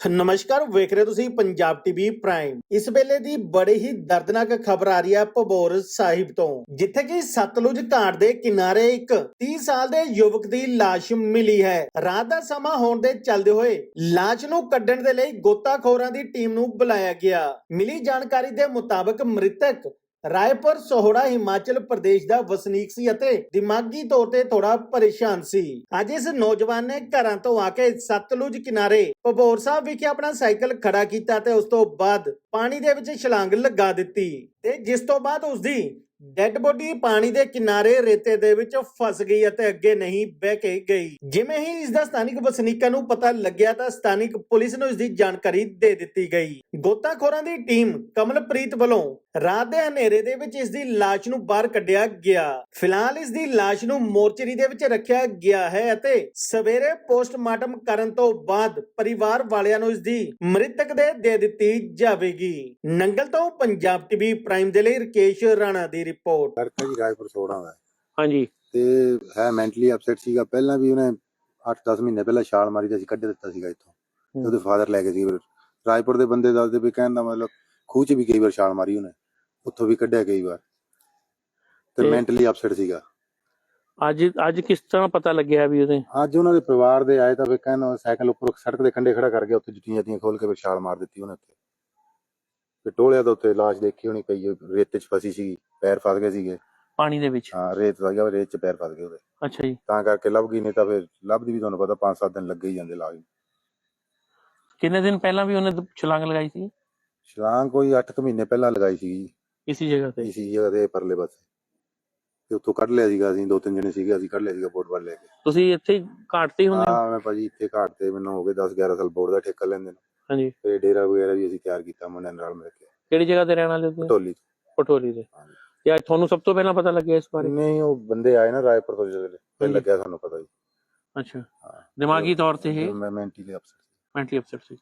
ਨਮਸਕਾਰ, ਵੇਖ ਰਹੇ ਤੁਸੀਂ ਪੰਜਾਬ ਟੀਵੀ ਪ੍ਰਾਈਮ। ਇਸ ਵੇਲੇ ਦੀ ਬੜੀ ਹੀ ਦਰਦਨਾਕ ਖਬਰ ਆ ਰਹੀ ਹੈ ਭਬੋਰ ਸਾਹਿਬ ਤੋਂ, ਜਿੱਥੇ ਕਿ ਸਤਲੁਜ ਘਾਟ ਦੇ ਕਿਨਾਰੇ ਇੱਕ 30 ਸਾਲ ਦੇ ਯੁਵਕ ਦੀ ਲਾਸ਼ ਮਿਲੀ ਹੈ। ਰਾਤ ਦਾ ਸਮਾਂ ਹੋਣ ਦੇ ਚੱਲਦੇ ਹੋਏ ਲਾਸ਼ ਨੂੰ ਕੱਢਣ ਦੇ ਲਈ ਗੋਤਾਖੋਰਾਂ ਦੀ ਟੀਮ ਨੂੰ ਬੁਲਾਇਆ ਗਿਆ। ਮਿਲੀ ਜਾਣਕਾਰੀ ਦੇ ਮੁਤਾਬਕ ਮ੍ਰਿਤਕ ਰਾਏਪੁਰ, ਸੋਹੜਾ, ਹਿਮਾਚਲ ਪ੍ਰਦੇਸ਼ ਦਾ ਵਸਨੀਕ ਸੀ ਅਤੇ ਦਿਮਾਗੀ ਤੌਰ ਤੇ ਥੋੜਾ ਪਰੇਸ਼ਾਨ ਸੀ। ਅੱਜ ਇਸ ਨੌਜਵਾਨ ਨੇ ਘਰਾਂ ਤੋਂ ਆ ਕੇ ਸਤਲੁਜ ਕਿਨਾਰੇ ਭਬੋਰ ਸਾਹਿਬ ਵਿਖੇ ਆਪਣਾ ਸਾਈਕਲ ਖੜਾ ਕੀਤਾ ਤੇ ਉਸ ਤੋਂ ਬਾਅਦ ਪਾਣੀ ਦੇ ਵਿੱਚ ਛਲਾਂਗ ਲਗਾ ਦਿੱਤੀ ਤੇ ਜਿਸ ਤੋਂ ਬਾਅਦ ਉਸ ਦੀ ਡੈੱਡ ਬੋਡੀ ਪਾਣੀ ਦੇ ਕਿਨਾਰੇ ਰੇਤੇ ਦੇ ਵਿੱਚ ਫਸ ਗਈ ਅਤੇ ਅੱਗੇ ਨਹੀਂ ਬਹਿ ਕੇ ਗਈ। ਜਿਵੇਂ ਹੀ ਇਸ ਦਾ ਸਥਾਨਿਕ ਵਸਨੀਕਾਂ ਨੂੰ ਪਤਾ ਲੱਗਿਆ ਤਾਂ ਸਥਾਨਿਕ ਪੁਲਿਸ ਨੂੰ ਇਸ ਦੀ ਜਾਣਕਾਰੀ ਦੇ ਦਿੱਤੀ ਗਈ। ਗੋਤਾਖੋਰਾਂ ਦੀ ਟੀਮ ਕਮਲਪ੍ਰੀਤ ਵੱਲੋਂ ਰਾਤ ਦੇ ਹਨੇਰੇ ਦੇ ਵਿੱਚ ਇਸ ਦੀ ਲਾਸ਼ ਨੂੰ ਬਾਹਰ ਕੱਢਿਆ ਗਿਆ। ਫਿਲਹਾਲ ਇਸ ਦੀ ਲਾਸ਼ ਨੂੰ ਮੋਰਚਰੀ ਦੇ ਵਿੱਚ ਰੱਖਿਆ ਗਿਆ ਹੈ ਅਤੇ ਸਵੇਰੇ ਪੋਸਟਮਾਰਟਮ ਕਰਨ ਤੋਂ ਬਾਅਦ ਪਰਿਵਾਰ ਵਾਲਿਆਂ ਨੂੰ ਇਸ ਦੀ ਮ੍ਰਿਤਕ ਦੇ ਦੇ ਦਿੱਤੀ ਜਾਵੇਗੀ। ਨੰਗਲ ਤੋਂ ਪੰਜਾਬ ਟੀਵੀ ਪ੍ਰਾਈਮ ਦੇ ਲਈ ਰਕੇਸ਼ ਰਾਣਾ ਦੀ ਰਿਪੋਰਟ। ਲੜਕਾ ਜੀ ਰਾਜਪੁਰ ਸੋੜਾ ਦਾ ਹੈ। ਹਾਂਜੀ। ਤੇ ਹੈ ਮੈਂਟਲੀ ਅਪਸੈਟ ਸੀਗਾ। ਪਹਿਲਾਂ ਵੀ ਉਹਨੇ 8-10 ਮਹੀਨੇ ਪਹਿਲਾਂ ਛਾਲ ਮਾਰੀ ਤੇ ਅਸੀਂ ਕੱਢ ਦਿੱਤਾ ਸੀਗਾ ਇੱਥੋਂ। ਤੇ ਉਹਦੇ ਫਾਦਰ ਲੈ ਗਏ ਸੀ। ਫਿਰ ਰਾਜਪੁਰ ਦੇ ਬੰਦੇ ਦੱਸਦੇ ਵੀ ਕਹਿਣ ਦਾ ਮਤਲਬ ਖੂਹ 'ਚ ਵੀ ਕਈ ਵਾਰ ਛਾਲ ਮਾਰੀ ਉਹਨੇ ਉੱਥੋਂ ਵੀ ਕੱਢਿਆ ਕਈ ਵਾਰ। ਤੇ ਤੇ- ਮੈਂਟਲੀ ਅਪਸੈਟ ਸੀਗਾ। ਅੱਜ ਅੱਜ ਕਿਸ ਤਰ੍ਹਾਂ ਪਤਾ ਲੱਗਿਆ ਵੀ ਉਹਦੇ? ਅੱਜ ਉਹਨਾਂ ਦੇ ਪਰਿਵਾਰ ਦੇ ਆਏ ਤਾਂ ਵੀ ਕਹਿਣ ਸਾਈਕਲ ਉੱਪਰ ਸੜਕ ਦੇ ਕੰਢੇ ਖੜਾ ਕਰ ਗਿਆ ਉੱਥੇ ਜੁੱਤੀਆਂ ਜੱਤੀਆਂ ਖੋਲ ਕੇ ਫਿਰ ਛਾਲ ਮਾਰ ਦਿੱਤੀ ਉਹਨੇ ਉੱਤੇ ਤੇ ਟੋਲਿਆ ਤਾਂ ਉੱਤੇ ਲਾਸ਼ ਦੇਖੀ ਹੋਣੀ ਪਈ ਰੇਤੇ 'ਚ ਫਸੀ ਸੀ ਪੈਰ ਫਸ ਗਏ ਸੀਗੇ। ਪਾਣੀ ਦੇ ਵਿੱਚ? ਹਾਂ ਰੇਤ ਵਗ ਗਿਆ ਰੇਤ 'ਚ ਪੈਰ ਫਸ ਗਏ ਉਹਦੇ। ਅੱਛਾ ਜੀ। ਤਾਂ ਕਰਕੇ ਲੱਭ ਗਈ ਨਹੀਂ ਤਾਂ ਫਿਰ ਲੱਭਦੀ ਵੀ ਤੁਹਾਨੂੰ ਪਤਾ 5-7 ਦਿਨ ਲੱਗੇ ਹੀ ਜਾਂਦੇ ਲਾਸ਼ ਨੂੰ। ਕਿੰਨੇ ਦਿਨ ਪਹਿਲਾਂ ਵੀ ਉਹਨੇ ਦ- ਛਲਾਂਗ ਲਗਾਈ ਸੀ? ਛਲਾਂਗ ਕੋਈ 8 ਕੁ ਮਹੀਨੇ ਪਹਿਲਾਂ ਲਗਾਈ ਸੀ ਇਸੀ ਜਗ੍ਹਾ ਤੇ? ਇਸੀ ਜਗ੍ਹਾ ਤੇ ਪਰਲੇ ਪਾਸੇ। ਤੇ ਉੱਥੋਂ ਕੱਢ ਲਿਆ ਸੀਗਾ ਅਸੀਂ ਦੋ ਤਿੰਨ ਜਣੇ ਸੀਗੇ ਅਸੀਂ ਕੱਢ ਲਿਆ ਸੀਗਾ ਬੋਟ ਵੱਲ ਲੈ ਕੇ। ਤੁਸੀਂ ਇੱਥੇ ਹੀ ਘਾਟ ਤੇ ਹੀ ਹੁੰਦੇ ਹੋ? ਹਾਂ ਮੈਂ ਭਾਜੀ ਇੱਥੇ ਘਾਟ ਤੇ ਮੈਨੂੰ ਹੋ ਗਏ 10 11 ਸਾਲ ਬੋਰਡ ਦਾ ਠੇਕਾ ਲੈਂਦੇ ਨੇ। ਹਾਂਜੀ। ਤੇ ਡੇਰਾ ਵਗੈਰਾ ਵੀ ਅਸੀਂ ਤਿਆਰ ਕੀਤਾ ਮੁੰਡਿਆਂ ਨਾਲ ਮਿਲ ਕੇ। ਕਿਹੜੀ ਜਗ੍ਹਾ ਤੇ ਰਹਿਣ ਵਾਲੇ ਹੋ ਤੁਸੀਂ? ਢੋਲੀ ਪਟੋਲੀ ਦੇ। ਹਾਂਜੀ। ਯਾਰ ਤੁਹਾਨੂੰ ਸਭ ਤੋਂ ਪਹਿਲਾਂ ਪਤਾ ਲੱਗਿਆ ਇਸ ਬਾਰੇ? ਨਹੀਂ ਉਹ ਬੰਦੇ ਆਏ ਨਾ ਰਾਏਪੁਰ ਤੋਂ ਜਦੋਂ ਫਿਰ ਹਾਂਜੀ। ਲੱਗਿਆ ਸਾਨੂੰ ਪਤਾ ਜੀ। ਅੱਛਾ। ਹਾਂ। ਦਿਮਾਗੀ ਤੌਰ ਤੇ ਇਹ? ਮੈਂ ਮੈਂਟਲੀ ਅਪਸੈਟ ਮੈਂਟਲੀ ਅਪਸੈਟ ਸੀ।